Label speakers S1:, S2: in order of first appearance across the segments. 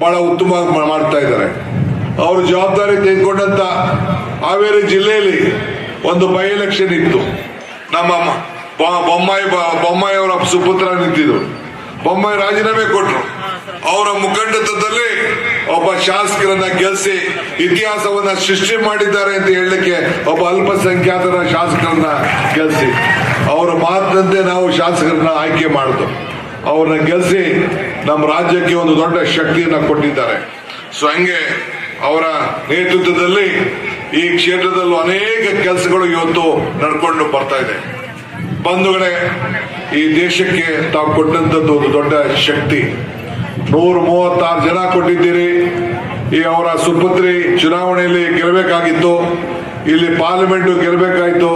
S1: ಬಹಳ ಉತ್ತಮವಾಗಿ ಮಾಡ್ತಾ ಇದ್ದಾರೆ. ಅವರು ಜವಾಬ್ದಾರಿ ತೆಗೆದುಕೊಂಡಂತ ಹಾವೇರಿ ಜಿಲ್ಲೆಯಲ್ಲಿ ಒಂದು ಬೈ ಎಲೆಕ್ಷನ್ ಇತ್ತು. ನಮ್ಮ ಬೊಮ್ಮಾಯಿ ಬೊಮ್ಮಾಯಿ ಅವರ ಸುಪುತ್ರ ನಿಂತಿದ್ರು. ಬೊಮ್ಮಾಯಿ ರಾಜೀನಾಮೆ ಕೊಟ್ಟರು ಅವರ ಮುಖಂಡತ್ವದಲ್ಲಿ ಒಬ್ಬ ಶಾಸಕರನ್ನ ಗೆಲ್ಲಿಸಿ ಇತಿಹಾಸವನ್ನ ಸೃಷ್ಟಿ ಮಾಡಿದ್ದಾರೆ ಅಂತ ಹೇಳಲಿಕ್ಕೆ ಒಬ್ಬ ಅಲ್ಪಸಂಖ್ಯಾತರ ಶಾಸಕರನ್ನ ಗೆಲ್ಲಿಸಿ ಅವರ ಮಾತಿನಂತೆ ನಾವು ಶಾಸಕರನ್ನ ಆಯ್ಕೆ ಮಾಡಿದ್ರು ಅವ್ರನ್ನ ಗೆಲ್ಲಿಸಿ ನಮ್ಮ ರಾಜ್ಯಕ್ಕೆ ಒಂದು ದೊಡ್ಡ ಶಕ್ತಿಯನ್ನ ಕೊಟ್ಟಿದ್ದಾರೆ. ಸೊ ಹಂಗೆ ಅವರ ನೇತೃತ್ವದಲ್ಲಿ ಈ ಕ್ಷೇತ್ರದಲ್ಲೂ ಅನೇಕ ಕೆಲಸಗಳು ಇವತ್ತು ನಡ್ಕೊಂಡು ಬರ್ತಾ ಇದೆ. ಬಂಧುಗಳೇ ಈ ದೇಶಕ್ಕೆ ತಾವು ಕೊಟ್ಟಂತದ್ದು ಒಂದು ದೊಡ್ಡ ಶಕ್ತಿ. ನೂರ ಮೂವತ್ತಾರು ಜನ ಕೊಟ್ಟಿದ್ದೀರಿ. ಈ ಅವರ ಸುಪುತ್ರಿ ಚುನಾವಣೆಯಲ್ಲಿ ಗೆಲ್ಲಬೇಕಾಗಿತ್ತು. ಇಲ್ಲಿ ಪಾರ್ಲಿಮೆಂಟ್ ಗೆಲ್ಲಬೇಕಾಯ್ತು.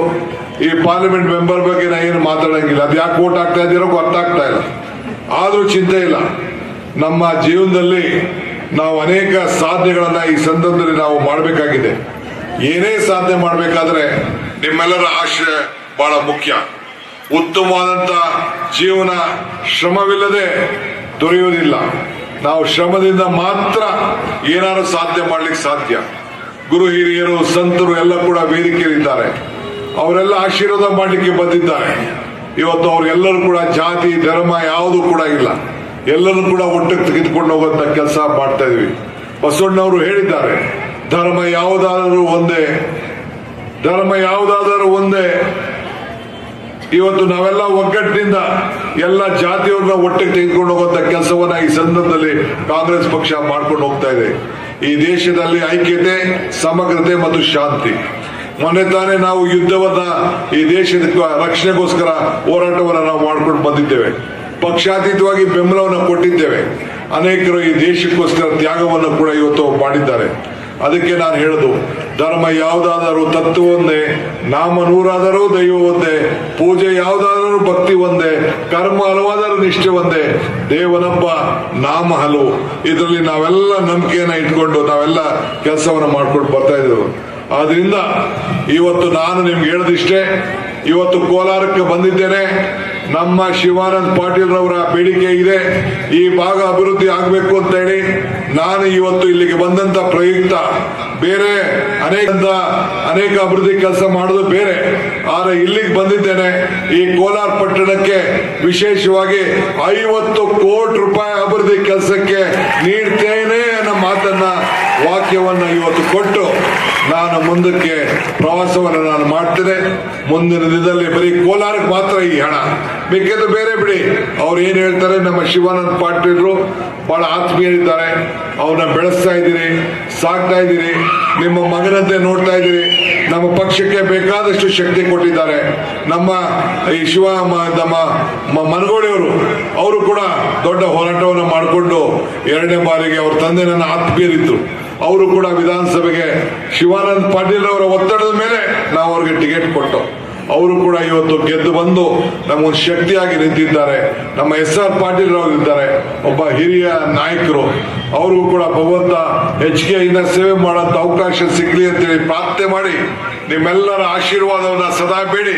S1: ಈ ಪಾರ್ಲಿಮೆಂಟ್ ಮೆಂಬರ್ ಬಗ್ಗೆ ನಾ ಏನು ಮಾತಾಡಂಗಿಲ್ಲ. ಅದು ಯಾಕೆ ವೋಟ್ ಆಗ್ತಾ ಇದ್ದೀರೋ ಗೊತ್ತಾಗ್ತಾ ಇಲ್ಲ. ಆದ್ರೂ ಚಿಂತೆ ಇಲ್ಲ. ನಮ್ಮ ಜೀವನದಲ್ಲಿ ನಾವು ಅನೇಕ ಸಾಧನೆಗಳನ್ನ ಈ ಸಂದರ್ಭದಲ್ಲಿ ನಾವು ಮಾಡಬೇಕಾಗಿದೆ. ಏನೇ ಸಾಧನೆ ಮಾಡಬೇಕಾದ್ರೆ ನಿಮ್ಮೆಲ್ಲರ ಆಶ್ರಯ ಬಹಳ ಮುಖ್ಯ. ಉತ್ತಮವಾದಂತ ಜೀವನ ಶ್ರಮವಿಲ್ಲದೆ ದೊರೆಯುವುದಿಲ್ಲ. ನಾವು ಶ್ರಮದಿಂದ ಮಾತ್ರ ಏನಾದ್ರು ಸಾಧ್ಯ ಮಾಡ್ಲಿಕ್ಕೆ ಸಾಧ್ಯ. ಗುರು ಹಿರಿಯರು, ಸಂತರು ಎಲ್ಲ ಕೂಡ ವೇದಿಕೆಯಲ್ಲಿದ್ದಾರೆ. ಅವರೆಲ್ಲ ಆಶೀರ್ವಾದ ಮಾಡಲಿಕ್ಕೆ ಬಂದಿದ್ದಾರೆ. ಇವತ್ತು ಅವ್ರಿಗೆಲ್ಲರೂ ಕೂಡ ಜಾತಿ, ಧರ್ಮ ಯಾವುದು ಕೂಡ ಇಲ್ಲ. ಎಲ್ಲರೂ ಕೂಡ ಒಟ್ಟಿಗೆ ತೆಗೆದುಕೊಂಡು ಹೋಗುವಂತ ಕೆಲಸ ಮಾಡ್ತಾ ಇದೀವಿ. ಬಸವಣ್ಣವರು ಹೇಳಿದ್ದಾರೆ, ಧರ್ಮ ಯಾವುದಾದರೂ ಒಂದೇ, ಧರ್ಮ ಯಾವುದಾದರೂ ಒಂದೇ. ಇವತ್ತು ನಾವೆಲ್ಲ ಒಗ್ಗಟ್ಟಿನಿಂದ ಎಲ್ಲ ಜಾತಿಯವ್ರನ್ನ ಒಟ್ಟಿಗೆ ತೆಗೆದುಕೊಂಡು ಹೋಗುವಂತ ಕೆಲಸವನ್ನ ಈ ಸಂದರ್ಭದಲ್ಲಿ ಕಾಂಗ್ರೆಸ್ ಪಕ್ಷ ಮಾಡ್ಕೊಂಡು ಹೋಗ್ತಾ ಇದೆ. ಈ ದೇಶದಲ್ಲಿ ಐಕ್ಯತೆ, ಸಮಗ್ರತೆ ಮತ್ತು ಶಾಂತಿ. ಮೊನ್ನೆ ತಾನೇ ನಾವು ಯುದ್ಧವನ್ನ ಈ ದೇಶದ ರಕ್ಷಣೆಗೋಸ್ಕರ ಹೋರಾಟವನ್ನ ನಾವು ಮಾಡ್ಕೊಂಡು ಬಂದಿದ್ದೇವೆ. ಪಕ್ಷಾತೀತವಾಗಿ ಬೆಂಬಲವನ್ನು ಕೊಟ್ಟಿದ್ದೇವೆ. ಅನೇಕರು ಈ ದೇಶಕ್ಕೋಸ್ಕರ ತ್ಯಾಗವನ್ನು ಕೂಡ ಇವತ್ತು ಮಾಡಿದ್ದಾರೆ. ಅದಕ್ಕೆ ನಾನು ಹೇಳುದು, ಧರ್ಮ ಯಾವುದಾದರೂ ತತ್ವ ಒಂದೇ, ನಾಮ ನೂರಾದರೂ ದೈವ ಒಂದೇ, ಪೂಜೆ ಯಾವುದಾದರೂ ಭಕ್ತಿ ಒಂದೇ, ಕರ್ಮ ಹಲವಾದರೂ ನಿಷ್ಠೆ ಒಂದೇ. ದೇವನಪ್ಪ, ನಾಮ ಹಲವು. ಇದರಲ್ಲಿ ನಾವೆಲ್ಲ ನಂಬಿಕೆಯನ್ನ ಇಟ್ಕೊಂಡು ನಾವೆಲ್ಲ ಕೆಲಸವನ್ನು ಮಾಡ್ಕೊಂಡು ಬರ್ತಾ ಇದ್ದೇವೆ. ಆದ್ರಿಂದ ಇವತ್ತು ನಾನು ನಿಮ್ಗೆ ಹೇಳದಿಷ್ಟೇ, ಇವತ್ತು ಕೋಲಾರಕ್ಕೆ ಬಂದಿದ್ದೇನೆ. ನಮ್ಮ ಶಿವಾನಂದ್ ಪಾಟೀಲ್ ರವರ ಬೇಡಿಕೆ ಇದೆ, ಈ ಭಾಗ ಅಭಿವೃದ್ಧಿ ಆಗಬೇಕು ಅಂತ ಹೇಳಿ ನಾನು ಇವತ್ತು ಇಲ್ಲಿಗೆ ಬಂದಂತ ಪ್ರಯುಕ್ತ. ಬೇರೆ ಅನೇಕ ಅನೇಕ ಅಭಿವೃದ್ಧಿ ಕೆಲಸ ಮಾಡೋದು ಬೇರೆ, ಆದರೆ ಇಲ್ಲಿಗೆ ಬಂದಿದ್ದೇನೆ. ಈ ಕೋಲಾರ ಪಟ್ಟಣಕ್ಕೆ ವಿಶೇಷವಾಗಿ ಐವತ್ತು ಕೋಟಿ ರೂಪಾಯಿ ಅಭಿವೃದ್ಧಿ ಕೆಲಸಕ್ಕೆ ನೀಡ್ತೇನೆ ಅನ್ನೋ ಮಾತನ್ನ ವಾಕ್ಯವನ್ನ ಇವತ್ತು ಕೊಟ್ಟು ನಾನು ಮುಂದಕ್ಕೆ ಪ್ರವಾಸವನ್ನು ನಾನು ಮಾಡ್ತೇನೆ. ಮುಂದಿನ ದಿನದಲ್ಲಿ ಬರೀ ಕೋಲಾರಕ್ಕೆ ಮಾತ್ರ ಈ ಹಣ. ಬೇಕಿದ್ರೆ ಬೇರೆ ಬಿಡಿ. ಅವ್ರು ಏನ್ ಹೇಳ್ತಾರೆ? ನಮ್ಮ ಶಿವಾನಂದ ಪಾಟೀಲ್ರು ಬಹಳ ಆತ್ಮೀಯರಿದ್ದಾರೆ. ಅವ್ರನ್ನ ಬೆಳೆಸ್ತಾ ಇದ್ದೀರಿ, ಸಾಕ್ತಾ ಇದ್ದೀರಿ. ನಿಮ್ಮ ಮಗನಂತೆ ನೋಡ್ತಾ ಇದ್ದೀರಿ. ನಮ್ಮ ಪಕ್ಷಕ್ಕೆ ಬೇಕಾದಷ್ಟು ಶಕ್ತಿ ಕೊಟ್ಟಿದ್ದಾರೆ. ನಮ್ಮ ಈ ಶಿವ ನಮ್ಮ ಮನಗೋಳಿಯವರು, ಅವರು ಕೂಡ ದೊಡ್ಡ ಹೋರಾಟವನ್ನು ಮಾಡಿಕೊಂಡು ಎರಡನೇ ಬಾರಿಗೆ ಅವ್ರ ತಂದೆ ನನ್ನ ಆತ್ಮೀಯರಿದ್ರು. ಅವರು ಕೂಡ ವಿಧಾನಸಭೆಗೆ ಶಿವಾನಂದ್ ಪಾಟೀಲ್ ಅವರ ಒತ್ತಡದ ಮೇಲೆ ನಾವು ಅವ್ರಿಗೆ ಟಿಕೆಟ್ ಕೊಟ್ಟು ಅವರು ಕೂಡ ಇವತ್ತು ಗೆದ್ದು ಬಂದು ನಮಗೊಂದು ಶಕ್ತಿಯಾಗಿ ನಿಂತಿದ್ದಾರೆ. ನಮ್ಮ ಎಸ್ ಆರ್ ಪಾಟೀಲ್ ಅವರು ಇದ್ದಾರೆ ಒಬ್ಬ ಹಿರಿಯ ನಾಯಕರು. ಅವ್ರಿಗೂ ಕೂಡ ಭಗವಂತ ಹೆಚ್ಚಿಗೆಯಿಂದ ಸೇವೆ ಮಾಡೋಂಥ ಅವಕಾಶ ಸಿಗ್ಲಿ ಅಂತೇಳಿ ಪ್ರಾರ್ಥನೆ ಮಾಡಿ ನಿಮ್ಮೆಲ್ಲರ ಆಶೀರ್ವಾದವನ್ನ ಸದಾ ಬೇಡಿ.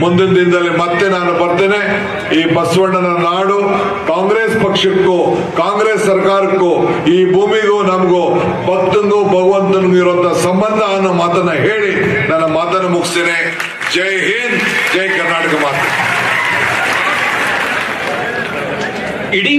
S1: ಮುಂದಿನ ದಿನದಲ್ಲಿ ಮತ್ತೆ ನಾನು ಬರ್ತೇನೆ. ಈ ಬಸವಣ್ಣನ ನಾಡು ಕಾಂಗ್ರೆಸ್ ಪಕ್ಷಕ್ಕೂ, ಕಾಂಗ್ರೆಸ್ ಸರ್ಕಾರಕ್ಕೂ, ಈ ಭೂಮಿಗೂ ನಮಗೂ, ಭಕ್ತನಿಗೂ, ಭಗವಂತನಿಗೂ ಇರುವಂತ ಸಂಬಂಧ ಅನ್ನೋ ಮಾತನ್ನ ಹೇಳಿ ನನ್ನ ಮಾತನ್ನು ಮುಗಿಸ್ತೇನೆ. ಜೈ ಹಿಂದ್, ಜೈ ಕರ್ನಾಟಕ ಮಾತು.
S2: ಇಡೀ